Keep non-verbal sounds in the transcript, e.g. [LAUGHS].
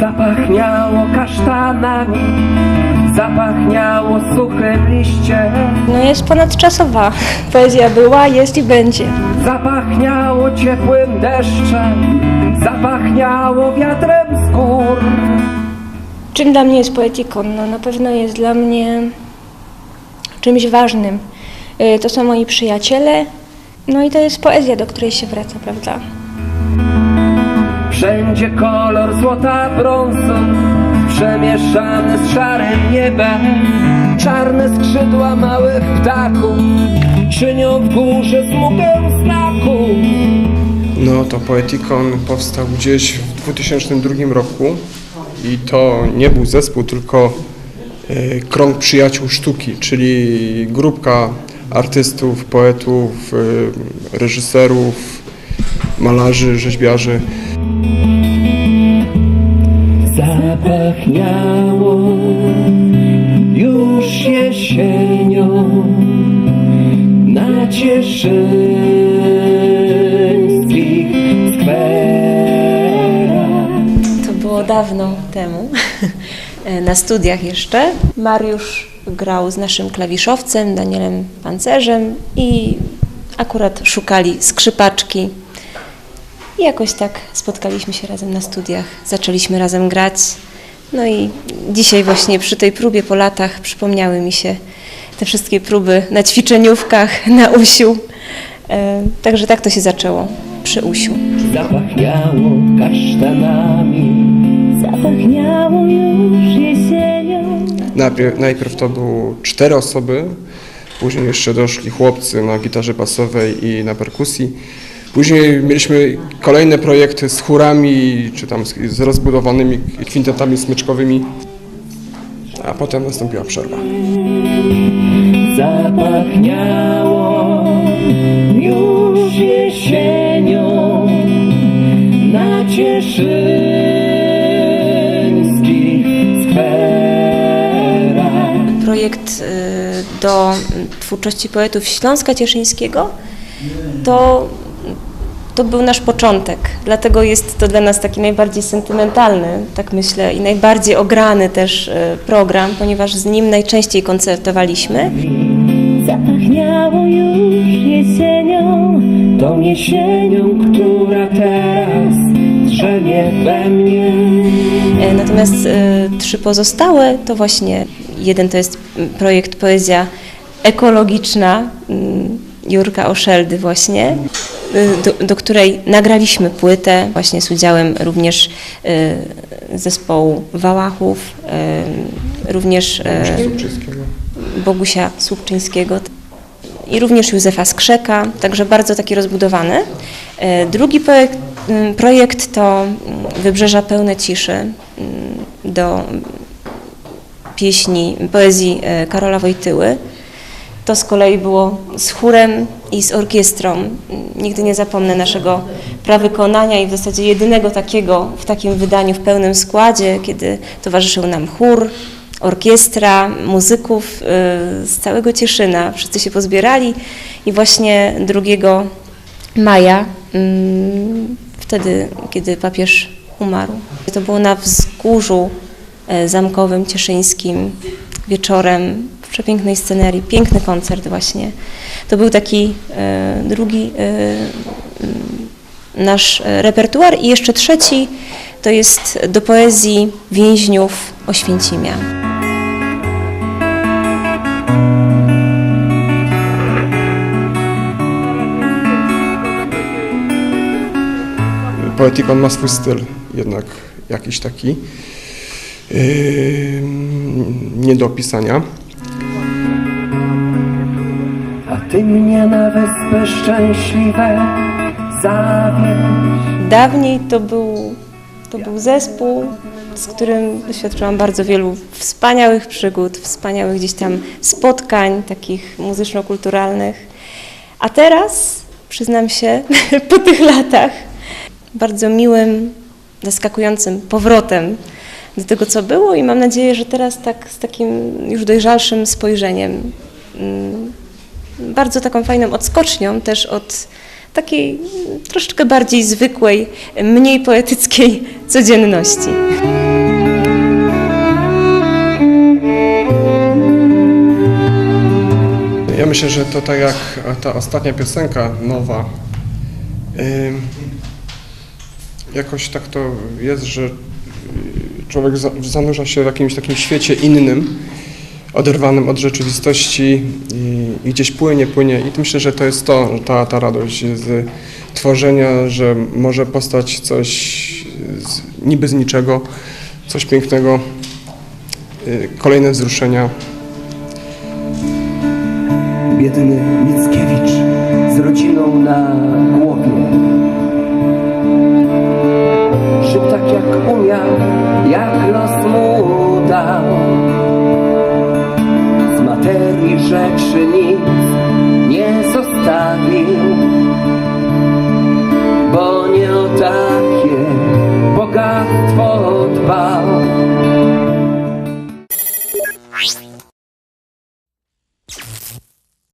Zapachniało kasztanami, zapachniało suchym liściem, No jest ponadczasowa. Poezja była, jest i będzie. zapachniało ciepłym deszczem, zapachniało wiatrem z gór. Czym dla mnie jest poetyką? No na pewno jest dla mnie czymś ważnym. Y, To są moi przyjaciele, no i to jest poezja, do której się wraca, prawda? Wszędzie kolor złota brązu, przemieszany z szarym niebem. Czarne skrzydła małych ptaków czynią w górze smugę znaku. No to Poetikon powstał gdzieś w 2002 roku i to nie był zespół, tylko e, krąg przyjaciół sztuki, czyli grupka artystów, poetów, e, reżyserów, malarzy, rzeźbiarzy. Zapachniało już jesienią na cieszyńskich skwerach. To było dawno temu, [LAUGHS] na studiach jeszcze. Mariusz grał z naszym klawiszowcem, Danielem Pancerzem i akurat szukali skrzypaczki. I jakoś tak spotkaliśmy się razem na studiach, zaczęliśmy razem grać. No i dzisiaj właśnie przy tej próbie po latach przypomniały mi się te wszystkie próby na ćwiczeniówkach, [LAUGHS] na usiu. E, Także tak to się zaczęło przy usiu. Zapachniało kasztanami. Zapachniało już jesienią. Najpierw, najpierw to były cztery osoby, później jeszcze doszli chłopcy na gitarze basowej i na perkusji. Później mieliśmy kolejne projekty z chórami, czy tam z, rozbudowanymi kwintetami smyczkowymi, a potem nastąpiła przerwa. Zapachniało już jesienią na projekt y, do twórczości poetów Śląska Cieszyńskiego, to, to był nasz początek. Dlatego jest to dla nas taki najbardziej sentymentalny, tak myślę, i najbardziej ograny też y, program, ponieważ z nim najczęściej koncertowaliśmy. Zapachniało już jesienią. Tą jesienią, która teraz drzemie we mnie. E, Natomiast e, trzy pozostałe to właśnie jeden to jest projekt Poezja Ekologiczna mm, Jurka Oszeldy właśnie, y, do, do której nagraliśmy płytę właśnie z udziałem również e, zespołu Wałachów, e, również. Bogusia Słupczyńskiego i również Józefa Skrzeka, także bardzo taki rozbudowany. Drugi projekt, projekt to mm, Wybrzeża pełne ciszy mm, do pieśni, poezji e, Karola Wojtyły. To z kolei było z chórem i z orkiestrą. Nigdy nie zapomnę naszego prawykonania i w zasadzie jedynego takiego w takim wydaniu w pełnym składzie, kiedy towarzyszył nam chór, orkiestra, muzyków y, z całego Cieszyna. Wszyscy się pozbierali i właśnie 2 maja, mm, wtedy, kiedy papież umarł. To było na wzgórzu e, zamkowym cieszyńskim wieczorem w przepięknej scenerii, piękny koncert właśnie. To był taki e, drugi e, nasz e, repertuar i jeszcze trzeci to jest do poezji więźniów Oświęcimia. Poetikon ma swój styl, jednak jakiś taki nie do opisania. A ty mnie na wyspy szczęśliwe zawieź. Dawniej to był, to był zespół, z którym doświadczyłam bardzo wielu wspaniałych przygód, wspaniałych gdzieś tam spotkań takich muzyczno-kulturalnych. A teraz, przyznam się, [LAUGHS] po tych latach, bardzo miłym, zaskakującym powrotem do tego, co było i mam nadzieję, że teraz tak z takim już dojrzalszym spojrzeniem mm, bardzo taką fajną odskocznią też od takiej troszeczkę bardziej zwykłej, mniej poetyckiej [LAUGHS] codzienności. Ja myślę, że to tak jak ta ostatnia piosenka, nowa, jakoś tak to jest, że człowiek za- zanurza się w jakimś takim świecie innym, oderwanym od rzeczywistości i, i gdzieś płynie, płynie. I myślę, że to jest to, ta, ta radość z tworzenia, że może postać coś z, niby z niczego, coś pięknego, y, kolejne wzruszenia. Biedny Mickiewicz z rodziną na jak umiał, jak los mu dał. Z materii rzeczy nic nie zostawił,